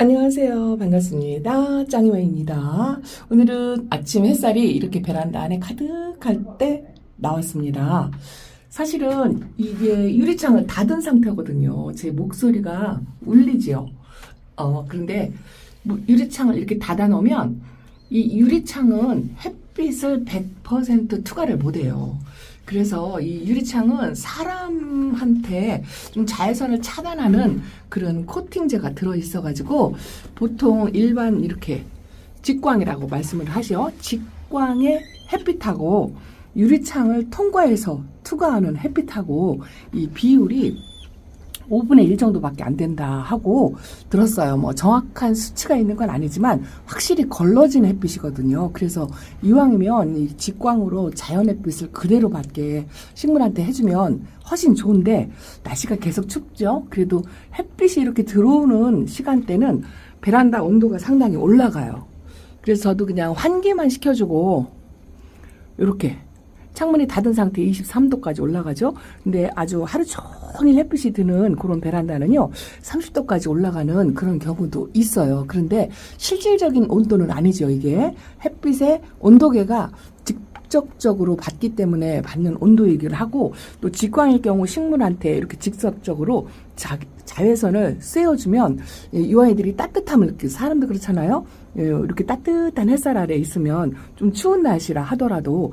안녕하세요. 반갑습니다. 짱이와입니다. 오늘은 아침 햇살이 이렇게 베란다 안에 가득할 때 나왔습니다. 사실은 이게 유리창을 닫은 상태거든요. 제 목소리가 울리지요. 어, 그런데 뭐 유리창을 이렇게 닫아 놓으면 이 유리창은 햇빛을 100% 투과를 못 해요. 그래서 이 유리창은 사람한테 좀 자외선을 차단하는 그런 코팅제가 들어 있어가지고 보통 일반 이렇게 직광이라고 말씀을 하시오. 직광의 햇빛하고 유리창을 통과해서 투과하는 햇빛하고 이 비율이 5분의 1 정도밖에 안 된다 하고 들었어요. 뭐 정확한 수치가 있는 건 아니지만 확실히 걸러진 햇빛이거든요. 그래서 이왕이면 이 직광으로 자연 햇빛을 그대로 받게 식물한테 해주면 훨씬 좋은데 날씨가 계속 춥죠. 그래도 햇빛이 이렇게 들어오는 시간대는 베란다 온도가 상당히 올라가요. 그래서 저도 그냥 환기만 시켜주고 이렇게 창문이 닫은 상태 23도까지 올라가죠. 근데 아주 하루 종일 햇빛이 드는 그런 베란다는요, 30도까지 올라가는 그런 경우도 있어요. 그런데 실질적인 온도는 아니죠, 이게. 햇빛의 온도계가 직접적으로 받기 때문에 받는 온도 얘기를 하고, 또 직광일 경우 식물한테 이렇게 직접적으로 자, 자외선을 쐬어주면 이 아이들이 따뜻함을 느끼고, 사람도 그렇잖아요. 예, 이렇게 따뜻한 햇살 아래 있으면 좀 추운 날씨라 하더라도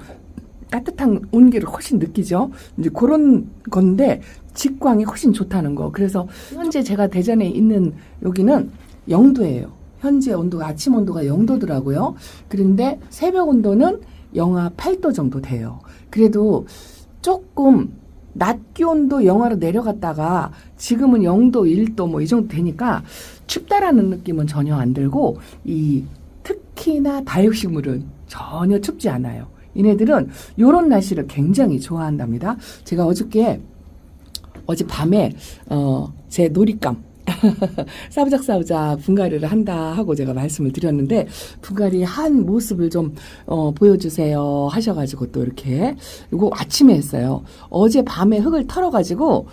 따뜻한 온기를 훨씬 느끼죠. 이제 그런 건데 직광이 훨씬 좋다는 거. 그래서 현재 제가 대전에 있는 여기는 영도예요. 현재 온도가 아침 온도가 0도더라고요. 그런데 새벽 온도는 영하 8도 정도 돼요. 그래도 조금 낮 기온도 영하로 내려갔다가 지금은 0도, 1도 뭐 이 정도 되니까 춥다라는 느낌은 전혀 안 들고 이 특히나 다육식물은 전혀 춥지 않아요. 얘네들은 요런 날씨를 굉장히 좋아한답니다. 제가 어저께 어제 밤에 어, 제 놀잇감 싸우작 싸우자 분갈이를 한다 하고 제가 말씀을 드렸는데 분갈이 한 모습을 좀 어, 보여주세요 하셔가지고 또 이렇게 이거 아침에 했어요. 어제 밤에 흙을 털어가지고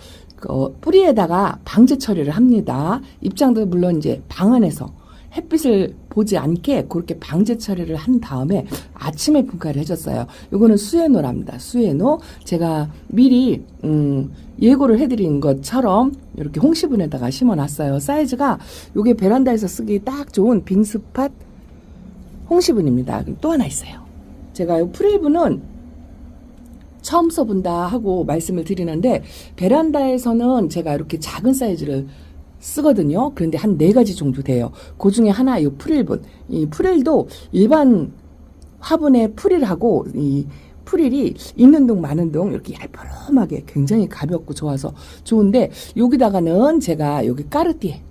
어, 뿌리에다가 방제 처리를 합니다. 입장도 물론 이제 방 안에서 햇빛을 보지 않게 그렇게 방제 처리를 한 다음에 아침에 분갈이 해줬어요. 이거는 수에노랍니다. 수에노. 제가 미리 음, 예고를 해드린 것처럼 이렇게 홍시분에다가 심어놨어요. 사이즈가 이게 베란다에서 쓰기 딱 좋은 빙스팟 홍시분입니다. 또 하나 있어요. 제가 이 프릴분은 처음 써본다 하고 말씀을 드리는데 베란다에서는 제가 이렇게 작은 사이즈를 쓰거든요. 그런데 한 네 가지 정도 돼요. 그 중에 하나 이 프릴분. 이 프릴도 일반 화분에 프릴하고 이 프릴이 있는 동 많은 동 이렇게 얄파름하게 굉장히 가볍고 좋아서 좋은데 여기다가는 제가 여기 까르띠에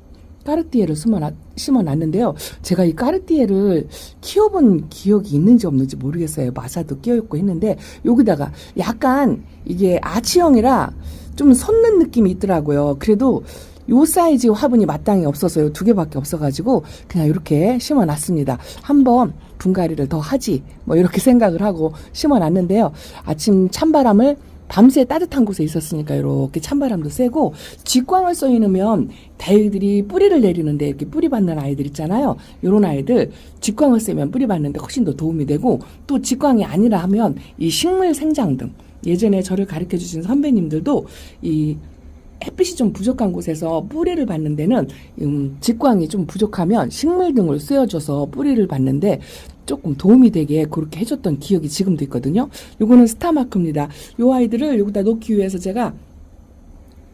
까르띠에를 심어놨, 심어 놨는데요. 제가 이 까르띠에를 키워본 기억이 있는지 없는지 모르겠어요. 마사도 끼어있고 했는데 여기다가 약간 이게 아치형이라 좀 솟는 느낌이 있더라고요. 그래도 요 사이즈 화분이 마땅히 없어서요. 두 개밖에 없어가지고 그냥 이렇게 심어놨습니다. 한번 분갈이를 더 하지 뭐 이렇게 생각을 하고 심어놨는데요. 아침 찬바람을 밤새 따뜻한 곳에 있었으니까 이렇게 찬바람도 쐬고 직광을 쏘이면 다육들이 뿌리를 내리는데 이렇게 뿌리 받는 아이들 있잖아요. 요런 아이들 직광을 쐬면 뿌리 받는데 훨씬 더 도움이 되고 또 직광이 아니라 하면 이 식물 생장 등 예전에 저를 가르쳐 주신 선배님들도 이 햇빛이 좀 부족한 곳에서 뿌리를 받는 데는 음, 직광이 좀 부족하면 식물 등을 쐬어줘서 뿌리를 받는데 조금 도움이 되게 그렇게 해줬던 기억이 지금도 있거든요. 요거는 스타마크입니다. 요 아이들을 여기다 놓기 위해서 제가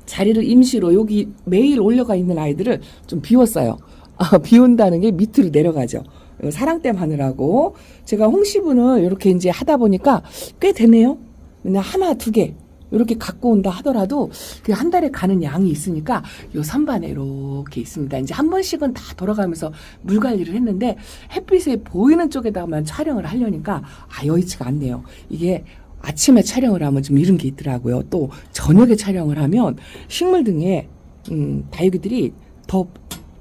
자리를 임시로 여기 매일 올려가 있는 아이들을 좀 비웠어요. 아, 비운다는 게 밑으로 내려가죠. 사랑댐 하느라고 제가 홍시분을 이렇게 이제 하다 보니까 꽤 되네요. 그냥 하나 두 개. 이렇게 갖고 온다 하더라도 그 한 달에 가는 양이 있으니까 요 선반에 이렇게 있습니다. 이제 한 번씩은 다 돌아가면서 물 관리를 했는데 햇빛에 보이는 쪽에다가만 촬영을 하려니까 아 여의치가 않네요. 이게 아침에 촬영을 하면 좀 이런 게 있더라고요. 또 저녁에 촬영을 하면 식물 등에 음, 다육이들이 더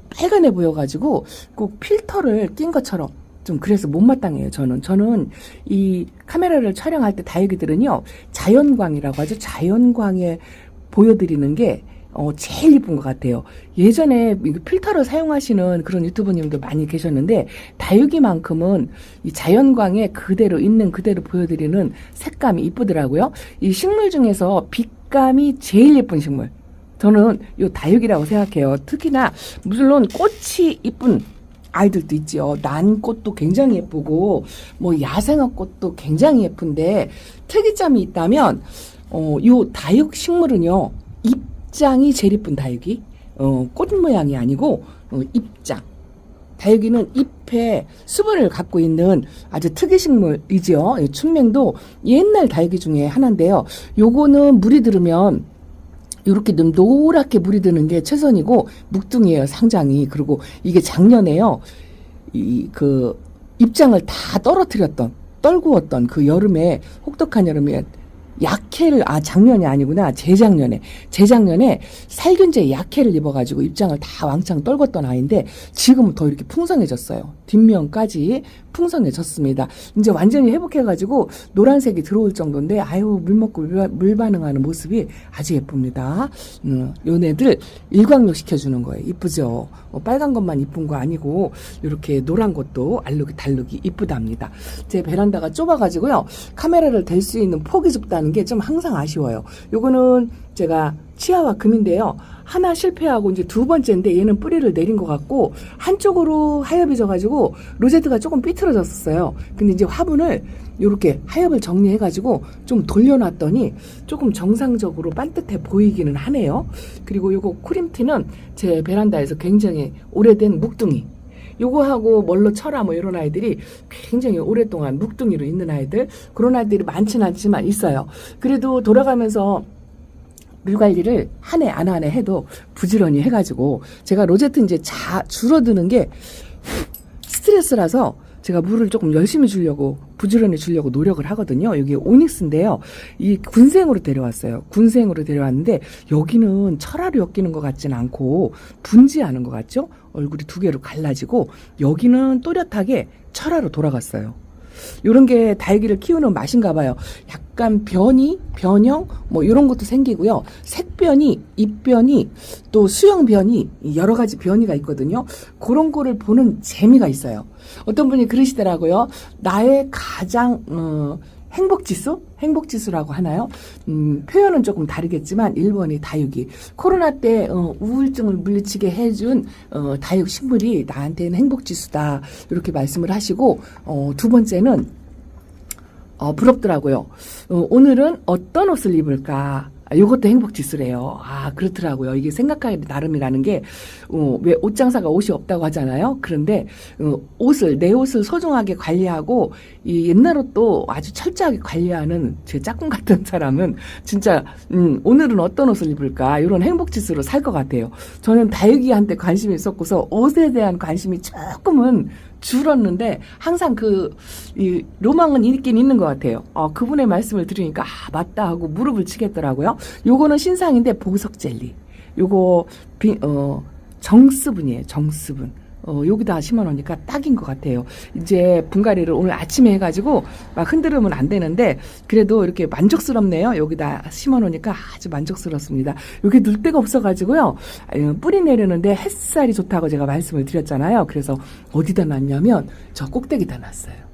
빨간해 보여가지고 꼭 필터를 낀 것처럼 좀 그래서 못마땅해요, 저는. 저는 이 카메라를 촬영할 때 다육이들은요, 자연광이라고 하죠. 자연광에 보여드리는 게 어, 제일 이쁜 것 같아요. 예전에 필터를 사용하시는 그런 유튜버님도 많이 계셨는데 다육이만큼은 이 자연광에 그대로 있는 그대로 보여드리는 색감이 이쁘더라고요. 이 식물 중에서 빛감이 제일 예쁜 식물. 저는 요 다육이라고 생각해요. 특히나 물론 꽃이 이쁜 아이들도 있지요. 난 꽃도 굉장히 예쁘고 뭐 야생화 꽃도 굉장히 예쁜데 특이점이 있다면 어, 요 다육 식물은요. 입장이 제일 이쁜 다육이. 어, 꽃 모양이 아니고 어, 입장. 다육이는 잎에 수분을 갖고 있는 아주 특이 식물이지요. 이 춘맹도 옛날 다육이 중에 하나인데요. 요거는 물이 들으면 이렇게 좀 노랗게 물이 드는 게 최선이고 묵둥이에요 상장이. 그리고 이게 작년에요 이 그 입장을 다 떨어뜨렸던 떨구었던 그 여름에 혹독한 여름에 약해를 아 작년이 아니구나. 재작년에. 재작년에 살균제 약해를 입어가지고 입장을 다 왕창 떨궜던 아이인데 지금은 더 이렇게 풍성해졌어요 뒷면까지 풍성해졌습니다. 이제 완전히 회복해가지고 노란색이 들어올 정도인데 아유 물 먹고 물, 물 반응하는 모습이 아주 예쁩니다. 음, 요네들 일광욕 시켜주는 거예요. 이쁘죠? 어, 빨간 것만 이쁜 거 아니고 이렇게 노란 것도 알록이 달록이 이쁘답니다. 제 베란다가 좁아가지고요. 카메라를 댈 수 있는 폭이 좁다는 게 좀 항상 아쉬워요. 요거는 제가 치아와 금인데요 하나 실패하고 이제 두 번째인데 얘는 뿌리를 내린 것 같고 한쪽으로 하엽이 져가지고 로제트가 조금 삐뚤어졌었어요 근데 이제 화분을 요렇게 하엽을 정리해가지고 좀 돌려놨더니 조금 정상적으로 반듯해 보이기는 하네요. 그리고 요거 크림티는 제 베란다에서 굉장히 오래된 묵둥이. 요거하고 멀로 철아 뭐 이런 아이들이 굉장히 오랫동안 묵둥이로 있는 아이들 그런 아이들이 많지는 않지만 있어요. 그래도 돌아가면서 물 관리를 한 해 안 한 해 해도 부지런히 해가지고 제가 로제트 이제 자 줄어드는 게 스트레스라서 제가 물을 조금 열심히 주려고 부지런히 주려고 노력을 하거든요. 여기 오닉스인데요. 이 군생으로 데려왔어요. 군생으로 데려왔는데 여기는 철화로 엮이는 것 같지는 않고 분지하는 것 같죠? 얼굴이 두 개로 갈라지고 여기는 또렷하게 철화로 돌아갔어요. 요런 게 다육이를 키우는 맛인가 봐요. 약간 변이, 변형, 뭐 이런 것도 생기고요. 색변이, 입변이, 또 수영변이, 여러 가지 변이가 있거든요. 그런 거를 보는 재미가 있어요. 어떤 분이 그러시더라고요. 나의 가장, 어, 행복지수? 행복지수라고 하나요? 음, 표현은 조금 다르겠지만 1번이 다육이. 코로나 때 어, 우울증을 물리치게 해준 어, 다육 식물이 나한테는 행복지수다. 이렇게 말씀을 하시고 어, 두 번째는 어, 부럽더라고요. 어, 오늘은 어떤 옷을 입을까? 아, 요것도 행복 지수래요. 아, 그렇더라고요. 이게 생각하기 나름이라는 게, 어, 왜 옷장사가 옷이 없다고 하잖아요. 그런데, 어, 옷을, 내 옷을 소중하게 관리하고, 이 옛날 옷도 아주 철저하게 관리하는 제 짝꿍 같은 사람은 진짜, 음, 오늘은 어떤 옷을 입을까? 이런 행복 지수로 살 것 같아요. 저는 다육이한테 관심이 있었고서 옷에 대한 관심이 조금은 줄었는데 항상 그 이 로망은 있긴 있는 것 같아요. 어, 그분의 말씀을 들으니까 아 맞다 하고 무릎을 치겠더라고요. 요거는 신상인데 보석 젤리. 요거 비, 어 정수분이에요. 정수분. 어, 여기다 심어놓으니까 딱인 것 같아요. 이제 분갈이를 오늘 아침에 해가지고 막 흔들으면 안 되는데 그래도 이렇게 만족스럽네요. 여기다 심어놓으니까 아주 만족스럽습니다. 여기 눌 데가 없어가지고요. 어, 뿌리 내리는데 햇살이 좋다고 제가 말씀을 드렸잖아요. 그래서 어디다 놨냐면 저 꼭대기다 놨어요.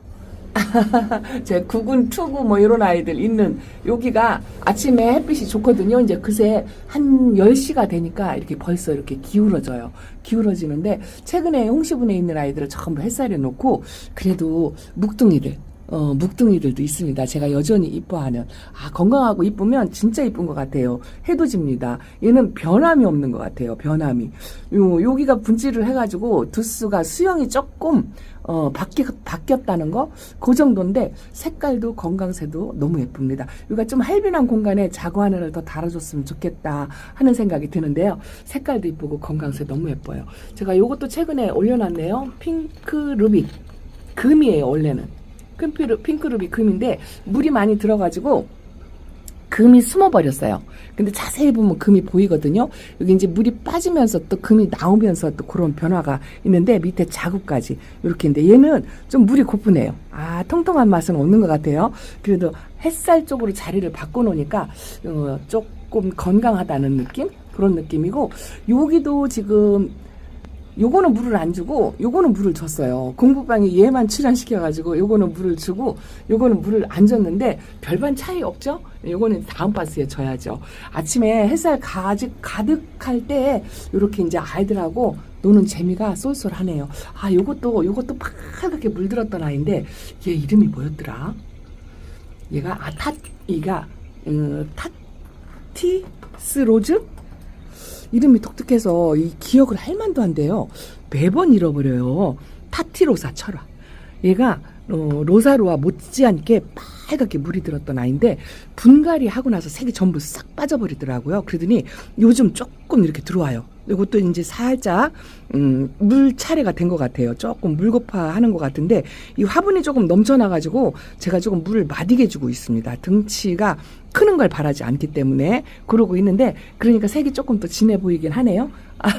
제 구군, 투구 뭐 이런 아이들 있는 여기가 아침에 햇빛이 좋거든요. 이제 그새 한 10시가 되니까 이렇게 벌써 이렇게 기울어져요. 기울어지는데 최근에 홍시분에 있는 아이들을 전부 햇살에 놓고 그래도 묵둥이들 어, 묵둥이들도 있습니다. 제가 여전히 이뻐하는. 아, 건강하고 이쁘면 진짜 이쁜 것 같아요. 해돋입니다. 얘는 변함이 없는 것 같아요. 변함이. 요, 여기가 분칠을 해가지고 두수가 수영이 조금, 어, 바뀌, 바뀌었다는 거? 그 정도인데 색깔도 건강새도 너무 예쁩니다. 여기가 좀 할빈한 공간에 자구 하나를 더 달아줬으면 좋겠다 하는 생각이 드는데요. 색깔도 이쁘고 건강새 너무 예뻐요. 제가 요것도 최근에 올려놨네요. 핑크 루비. 금이에요, 원래는. 핑크루, 핑크루비 금인데 물이 많이 들어가지고 금이 숨어버렸어요. 근데 자세히 보면 금이 보이거든요. 여기 이제 물이 빠지면서 또 금이 나오면서 또 그런 변화가 있는데 밑에 자국까지 이렇게 있는데 얘는 좀 물이 고프네요. 아, 통통한 맛은 없는 것 같아요. 그래도 햇살 쪽으로 자리를 바꿔놓으니까 어, 조금 건강하다는 느낌? 그런 느낌이고 여기도 지금 요거는 물을 안 주고 요거는 물을 줬어요. 공부방에 얘만 출연시켜가지고 요거는 물을 주고 요거는 물을 안 줬는데 별반 차이 없죠? 요거는 다음 바스에 줘야죠. 아침에 햇살 가득 가득할 때 요렇게 이제 아이들하고 노는 재미가 쏠쏠하네요. 아 요것도 요것도 파랗게 물들었던 아이인데 얘 이름이 뭐였더라? 얘가 아타 이가 음, 타티스 로즈 이름이 독특해서 이 기억을 할 만도 한데요. 매번 잃어버려요. 타티로사 철화. 얘가 어, 로사로와 못지않게 빨갛게 물이 들었던 아이인데 분갈이 하고 나서 색이 전부 싹 빠져버리더라고요. 그러더니 요즘 조금 이렇게 들어와요. 이것도 이제 살짝 음, 물 차례가 된 것 같아요. 조금 물고파하는 것 같은데 이 화분이 조금 넘쳐나가지고 제가 조금 물을 마디게 주고 있습니다. 등치가 크는 걸 바라지 않기 때문에 그러고 있는데 그러니까 색이 조금 더 진해 보이긴 하네요.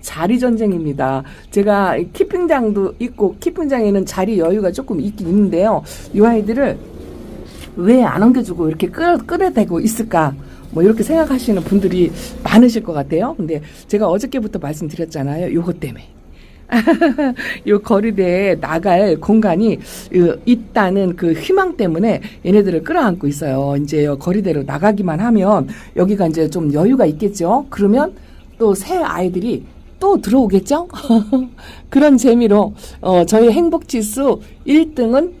자리 전쟁입니다. 제가 키핑장도 있고 키핑장에는 자리 여유가 조금 있긴 있는데요. 이 아이들을 왜 안 옮겨주고 이렇게 끌어, 끌어대고 있을까? 뭐 이렇게 생각하시는 분들이 많으실 것 같아요. 근데 제가 어저께부터 말씀드렸잖아요. 요것 때문에. 요 거리대에 나갈 공간이 그 있다는 그 희망 때문에 얘네들을 끌어안고 있어요. 이제 요 거리대로 나가기만 하면 여기가 이제 좀 여유가 있겠죠. 그러면 또 새 아이들이 또 들어오겠죠? 그런 재미로 어, 저희 행복지수 1등은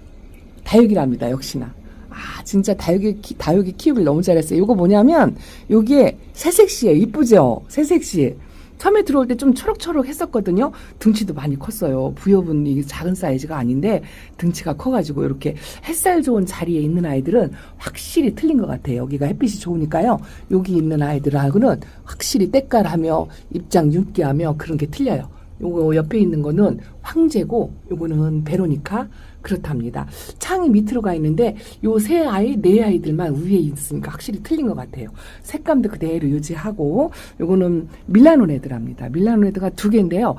다육이랍니다. 역시나. 아, 진짜 다육이, 키- 다육이 키우길 너무 잘했어요. 이거 뭐냐면, 요게 새색시에 이쁘죠? 새색시. 처음에 들어올 때 좀 초록초록 했었거든요. 등치도 많이 컸어요. 부여분 이 작은 사이즈가 아닌데 등치가 커가지고 이렇게 햇살 좋은 자리에 있는 아이들은 확실히 틀린 것 같아요. 여기가 햇빛이 좋으니까요. 여기 있는 아이들하고는 확실히 때깔하며 입장 윤기하며 그런 게 틀려요. 요거 옆에 있는 거는 황제고 요거는 베로니카 그렇답니다. 창이 밑으로 가 있는데 요 세 아이 네 아이들만 위에 있으니까 확실히 틀린 것 같아요. 색감도 그대로 유지하고 요거는 밀라노 레드랍니다. 밀라노 레드가 두 개인데요.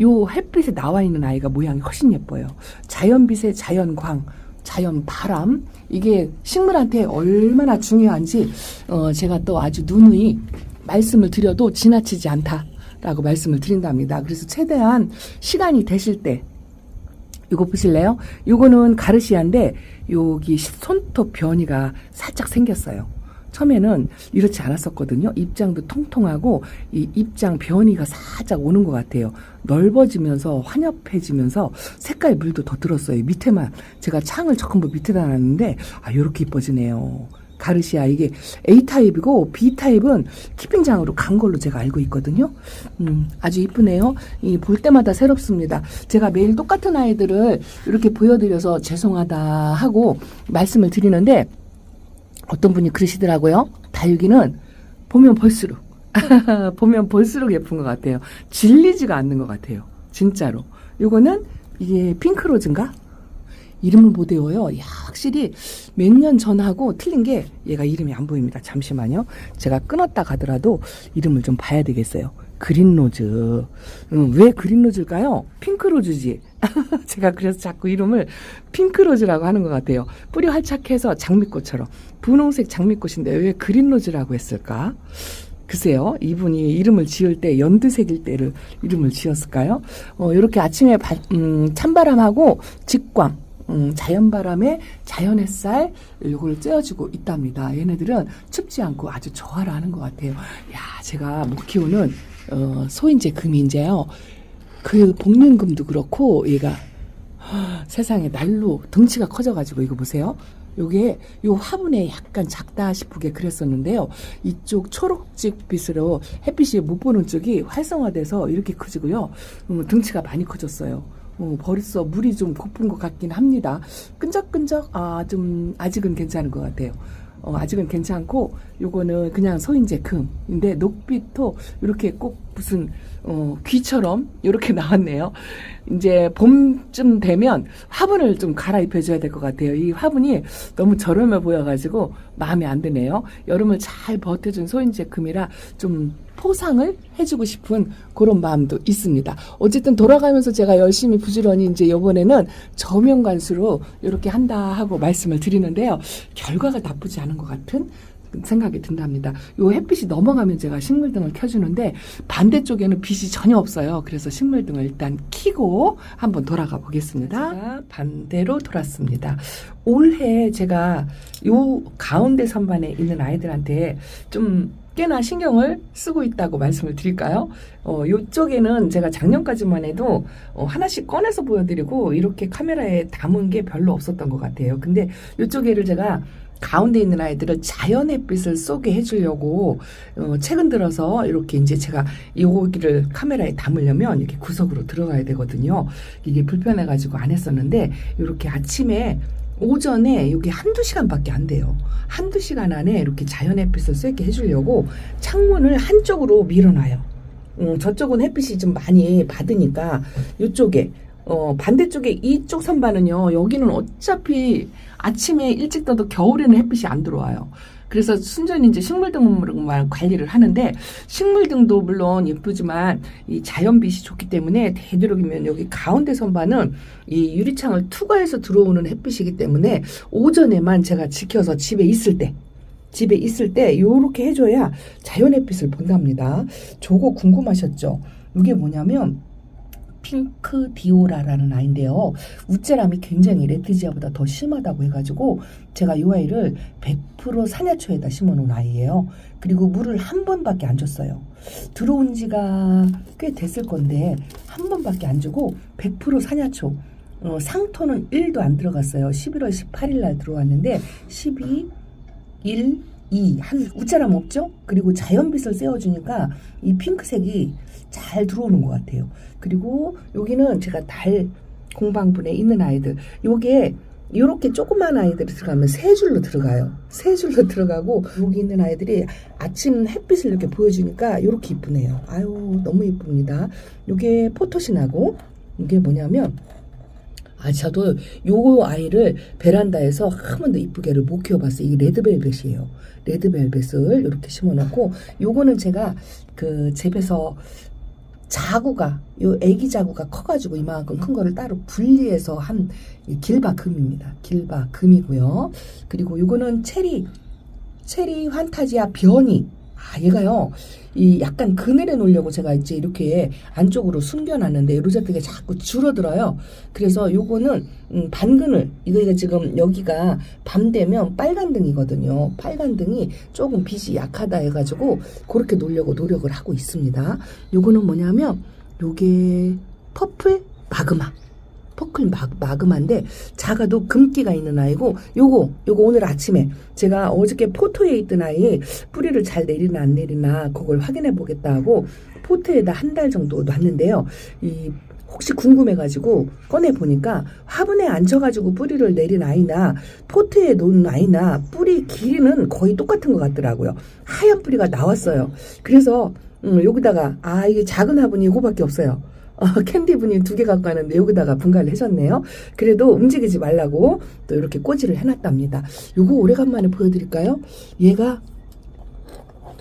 요 햇빛에 나와 있는 아이가 모양이 훨씬 예뻐요. 자연빛의 자연광 자연 바람 이게 식물한테 얼마나 중요한지 어 제가 또 아주 누누이 말씀을 드려도 지나치지 않다 라고 말씀을 드린답니다. 그래서 최대한 시간이 되실 때 이거 보실래요? 요거는 가르시아인데 여기 손톱 변이가 살짝 생겼어요. 처음에는 이렇지 않았었거든요. 입장도 통통하고 이 입장 변이가 살짝 오는 것 같아요. 넓어지면서 환엽해지면서 색깔 물도 더 들었어요. 밑에만 제가 창을 조금 더 밑에다 놨는데 아 이렇게 이뻐지네요. 가르시아 이게 A 타입이고 B 타입은 키핑장으로 간 걸로 제가 알고 있거든요. 음, 아주 이쁘네요. 이 볼 때마다 새롭습니다. 제가 매일 똑같은 아이들을 이렇게 보여드려서 죄송하다 하고 말씀을 드리는데 어떤 분이 그러시더라고요. 다육이는 보면 볼수록 보면 볼수록 예쁜 것 같아요. 질리지가 않는 것 같아요. 진짜로. 요거는 이게 핑크로즈인가? 이름을 못 외워요. 야, 확실히 몇 년 전하고 틀린 게 얘가 이름이 안 보입니다. 잠시만요. 제가 끊었다 가더라도 이름을 좀 봐야 되겠어요. 그린로즈. 음, 왜 그린로즈일까요? 핑크로즈지. 제가 그래서 자꾸 이름을 핑크로즈라고 하는 것 같아요. 뿌리 활착해서 장미꽃처럼. 분홍색 장미꽃인데 왜 그린로즈라고 했을까? 글쎄요, 이분이 이름을 지을 때 연두색일 때를 이름을 지었을까요? 어, 이렇게 아침에 바- 음, 찬바람하고 직광, 음, 자연바람에 자연 햇살 요걸 쬐어주고 있답니다. 얘네들은 춥지 않고 아주 조화를 하는 것 같아요. 야, 제가 못 키우는 어, 소인재 금인재요. 그 복륜금도 그렇고 얘가 하, 세상에 날로 덩치가 커져가지고 이거 보세요. 요게 요 화분에 약간 작다 싶게 그랬었는데요. 이쪽 초록빛 빛으로 햇빛이 못 보는 쪽이 활성화돼서 이렇게 커지고요. 음, 등치가 많이 커졌어요. 어, 벌써 물이 좀 고픈 것 같긴 합니다. 끈적끈적 아 좀 아직은 괜찮은 것 같아요. 어, 아직은 괜찮고 요거는 그냥 소인재 금인데 녹빛도 이렇게 꼭 무슨 어, 귀처럼 이렇게 나왔네요. 이제 봄쯤 되면 화분을 좀 갈아입혀줘야 될 것 같아요. 이 화분이 너무 저렴해 보여가지고 마음에 안 드네요. 여름을 잘 버텨준 소인재 금이라 좀 포상을 해주고 싶은 그런 마음도 있습니다. 어쨌든 돌아가면서 제가 열심히 부지런히 이제 이번에는 저명관수로 이렇게 한다 하고 말씀을 드리는데요. 결과가 나쁘지 않은 것 같은 생각이 든답니다. 요 햇빛이 넘어가면 제가 식물등을 켜주는데 반대쪽에는 빛이 전혀 없어요. 그래서 식물등을 일단 켜고 한번 돌아가 보겠습니다. 반대로 돌았습니다. 올해 제가 요 가운데 선반에 있는 아이들한테 좀 꽤나 신경을 쓰고 있다고 말씀을 드릴까요? 어, 요쪽에는 제가 작년까지만 해도 어, 하나씩 꺼내서 보여드리고 이렇게 카메라에 담은 게 별로 없었던 것 같아요. 근데 요쪽 애를 제가 가운데 있는 아이들을 자연 햇빛을 쏘게 해주려고 어, 최근 들어서 이렇게 이제 제가 요기를 카메라에 담으려면 이렇게 구석으로 들어가야 되거든요. 이게 불편해가지고 안 했었는데 이렇게 아침에 오전에 여기 한두 시간밖에 안 돼요. 한두 시간 안에 이렇게 자연 햇빛을 쐬게 해주려고 창문을 한쪽으로 밀어놔요. 음, 저쪽은 햇빛이 좀 많이 받으니까 이쪽에 어, 반대쪽에 이쪽 선반은요, 여기는 어차피 아침에 일찍 떠도 겨울에는 햇빛이 안 들어와요. 그래서 순전히 이제 식물등만 관리를 하는데, 식물 등도 물론 예쁘지만, 이 자연빛이 좋기 때문에, 되도록이면 여기 가운데 선반은 이 유리창을 투과해서 들어오는 햇빛이기 때문에, 오전에만 제가 지켜서 집에 있을 때, 집에 있을 때 요렇게 해줘야 자연 햇빛을 본답니다. 저거 궁금하셨죠? 이게 뭐냐면, 핑크 디오라라는 아이인데요. 우째람이 굉장히 레티지아보다 더 심하다고 해가지고 제가 이 아이를 100% 사냐초에다 심어놓은 아이예요. 그리고 물을 한 번밖에 안 줬어요. 들어온 지가 꽤 됐을 건데 한 번밖에 안 주고 100% 사냐초. 어, 상토는 1도 안 들어갔어요. 11월 18일 날 들어왔는데 12, 1, 2, 한 우짜람 없죠? 그리고 자연빛을 쐬어주니까 이 핑크색이 잘 들어오는 것 같아요. 그리고 여기는 제가 달 공방분에 있는 아이들, 요게 요렇게 조그만 아이들이 들어가면 세 줄로 들어가요. 세 줄로 들어가고 여기 있는 아이들이 아침 햇빛을 이렇게 보여주니까 요렇게 이쁘네요. 아유 너무 이쁩니다. 요게 포토신하고 이게 뭐냐면 아, 저도 요 아이를 베란다에서 한 번도 이쁘게를 못 키워봤어요. 이게 레드벨벳이에요. 레드벨벳을 이렇게 심어놓고, 요거는 제가 그 집에서 자구가, 요 애기 자구가 커가지고 이만큼 큰 거를 따로 분리해서 한이 길바금입니다. 길바금이고요. 그리고 요거는 체리, 체리 환타지아 변이. 아, 얘가요, 이 약간 그늘에 놓으려고 제가 이제 이렇게 안쪽으로 숨겨놨는데 로제트가 자꾸 줄어들어요. 그래서 요거는 음, 반그늘 이거가 지금 여기가 밤 되면 빨간 등이거든요. 빨간 등이 조금 빛이 약하다 해가지고 그렇게 놓으려고 노력을 하고 있습니다. 요거는 뭐냐면 요게 퍼플 마그마. 퍼클 마, 마그마인데 작아도 금기가 있는 아이고 요거 요거 오늘 아침에 제가 어저께 포토에 있던 아이 뿌리를 잘 내리나 안 내리나 그걸 확인해 보겠다 하고 포트에다 한 달 정도 놨는데요. 이 혹시 궁금해가지고 꺼내 보니까 화분에 앉혀가지고 뿌리를 내린 아이나 포트에 놓은 아이나 뿌리 길이는 거의 똑같은 것 같더라고요. 하얀 뿌리가 나왔어요. 그래서 음, 여기다가 아 이게 작은 화분이 이거밖에 없어요 어, 캔디 분이 두 개 갖고 가는데 여기다가 분갈이 해줬네요. 그래도 움직이지 말라고 또 이렇게 꼬지를 해놨답니다. 요거 오래간만에 보여드릴까요? 얘가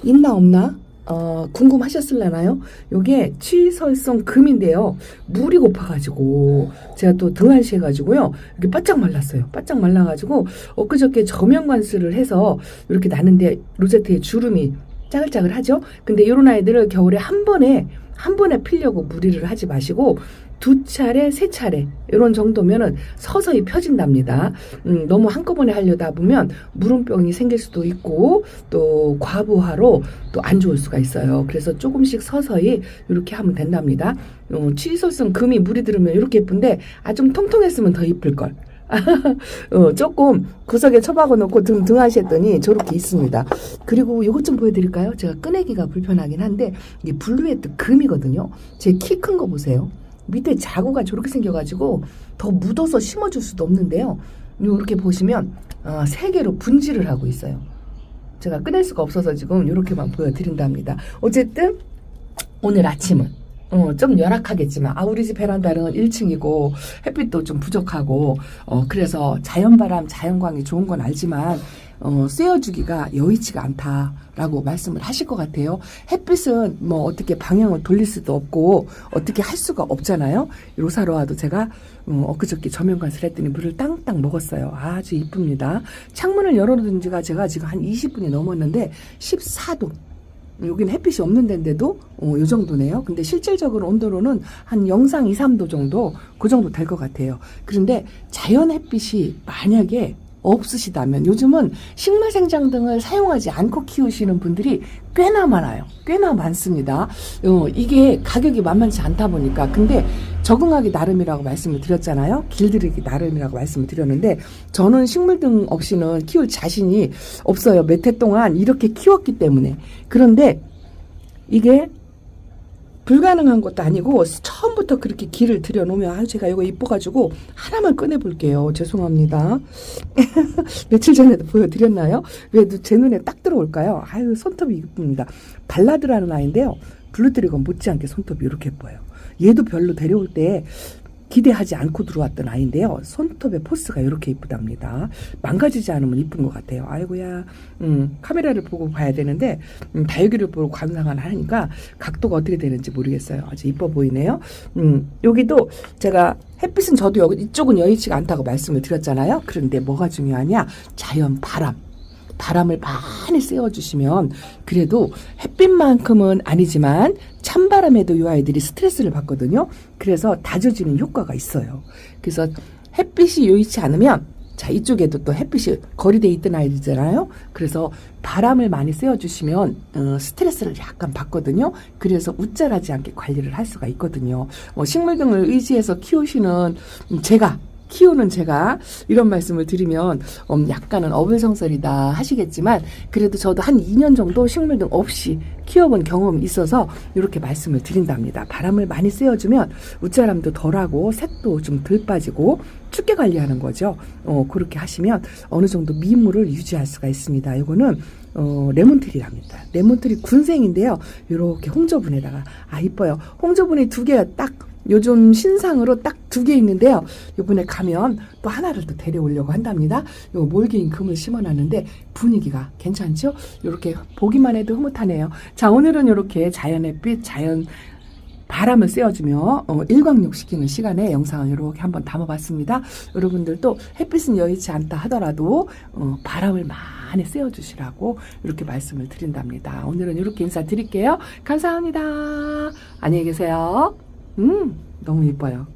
있나 없나? 어, 궁금하셨을라나요? 요게 취설성 금인데요. 물이 고파가지고, 제가 또 등한시 해가지고요. 이렇게 바짝 말랐어요. 바짝 말라가지고, 엊그저께 저면관수를 해서 이렇게 나는데, 로제트에 주름이 짜글짜글 하죠? 근데 요런 아이들을 겨울에 한 번에, 한 번에 피려고 무리를 하지 마시고, 두 차례, 세 차례 이런 정도면은 서서히 펴진답니다. 음, 너무 한꺼번에 하려다 보면 물음병이 생길 수도 있고 또 과부하로 또 안 좋을 수가 있어요. 그래서 조금씩 서서히 이렇게 하면 된답니다. 어, 취소성 금이 물이 들으면 이렇게 예쁜데 아 좀 통통했으면 더 이쁠 걸. 어, 조금 구석에 처박아 놓고 등 등하시했더니 저렇게 있습니다. 그리고 이것 좀 보여드릴까요? 제가 꺼내기가 불편하긴 한데 이게 블루에트 금이거든요. 제 키 큰 거 보세요. 밑에 자구가 저렇게 생겨가지고 더 묻어서 심어줄 수도 없는데요. 이렇게 보시면 어, 세 개로 분지를 하고 있어요. 제가 꺼낼 수가 없어서 지금 이렇게만 보여드린답니다. 어쨌든 오늘 아침은 어, 좀 열악하겠지만 아 우리 집 베란다는 1층이고 햇빛도 좀 부족하고 어, 그래서 자연바람, 자연광이 좋은 건 알지만 어, 쐬어주기가 여의치가 않다라고 말씀을 하실 것 같아요. 햇빛은 뭐 어떻게 방향을 돌릴 수도 없고 어떻게 할 수가 없잖아요. 로사로아도 제가 어, 엊그저께 저면관을 했더니 물을 땅땅 먹었어요. 아주 이쁩니다. 창문을 열어놓은 지가 제가 지금 한 20분이 넘었는데 14도. 여기는 햇빛이 없는 데인데도 어, 요 정도네요. 근데 실질적으로 온도로는 한 영상 2, 3도 정도 그 정도 될 것 같아요. 그런데 자연 햇빛이 만약에 없으시다면 요즘은 식물 생장 등을 사용하지 않고 키우시는 분들이 꽤나 많아요. 꽤나 많습니다. 어, 이게 가격이 만만치 않다 보니까 근데 적응하기 나름이라고 말씀을 드렸잖아요. 길들이기 나름이라고 말씀을 드렸는데 저는 식물 등 없이는 키울 자신이 없어요. 몇 해 동안 이렇게 키웠기 때문에. 그런데 이게 불가능한 것도 아니고 처음부터 그렇게 길을 들여놓으면 아유 제가 이거 이뻐가지고 하나만 꺼내볼게요. 죄송합니다. 며칠 전에도 보여드렸나요? 왜 제 눈에 딱 들어올까요? 아유 손톱이 이쁩니다. 발라드라는 아이인데요. 블루드래곤 못지않게 손톱이 이렇게 예뻐요. 얘도 별로 데려올 때 기대하지 않고 들어왔던 아이인데요. 손톱의 포스가 이렇게 이쁘답니다. 망가지지 않으면 이쁜 것 같아요. 아이고야, 음, 카메라를 보고 봐야 되는데, 음, 다육이를 보고 감상을 하니까 각도가 어떻게 되는지 모르겠어요. 아주 이뻐 보이네요. 음, 여기도 제가 햇빛은 저도 여기 이쪽은 여의치가 않다고 말씀을 드렸잖아요. 그런데 뭐가 중요하냐? 자연 바람. 바람을 많이 쐬어주시면 그래도 햇빛만큼은 아니지만 찬바람에도 이 아이들이 스트레스를 받거든요. 그래서 다져지는 효과가 있어요. 그래서 햇빛이 요이치 않으면 자 이쪽에도 또 햇빛이 거리돼 있던 아이들이잖아요. 그래서 바람을 많이 쐬어주시면 어, 스트레스를 약간 받거든요. 그래서 우쭐하지 않게 관리를 할 수가 있거든요. 뭐 식물 등을 의지해서 키우시는 음, 제가 키우는 제가 이런 말씀을 드리면 음, 약간은 어불성설이다 하시겠지만 그래도 저도 한 2년 정도 식물 등 없이 키워본 경험이 있어서 이렇게 말씀을 드린답니다. 바람을 많이 쐬어주면 웃자람도 덜하고 색도 좀 덜 빠지고 춥게 관리하는 거죠. 어, 그렇게 하시면 어느 정도 미물을 유지할 수가 있습니다. 이거는 어, 레몬트리랍니다. 레몬트리 군생인데요. 이렇게 홍조분에다가 아 이뻐요. 홍조분이 두 개가 딱 요즘 신상으로 딱 두 개 있는데요. 요번에 가면 또 하나를 또 데려오려고 한답니다. 요 몰개인 금을 심어놨는데 분위기가 괜찮죠? 요렇게 보기만 해도 흐뭇하네요. 자, 오늘은 요렇게 자연의 빛, 자연 바람을 쐬어주며 어, 일광욕 시키는 시간에 영상을 이렇게 한번 담아봤습니다. 여러분들도 햇빛은 여의치 않다 하더라도 어, 바람을 많이 쐬어주시라고 이렇게 말씀을 드린답니다. 오늘은 이렇게 인사드릴게요. 감사합니다. 안녕히 계세요. 음, 너무 이뻐요.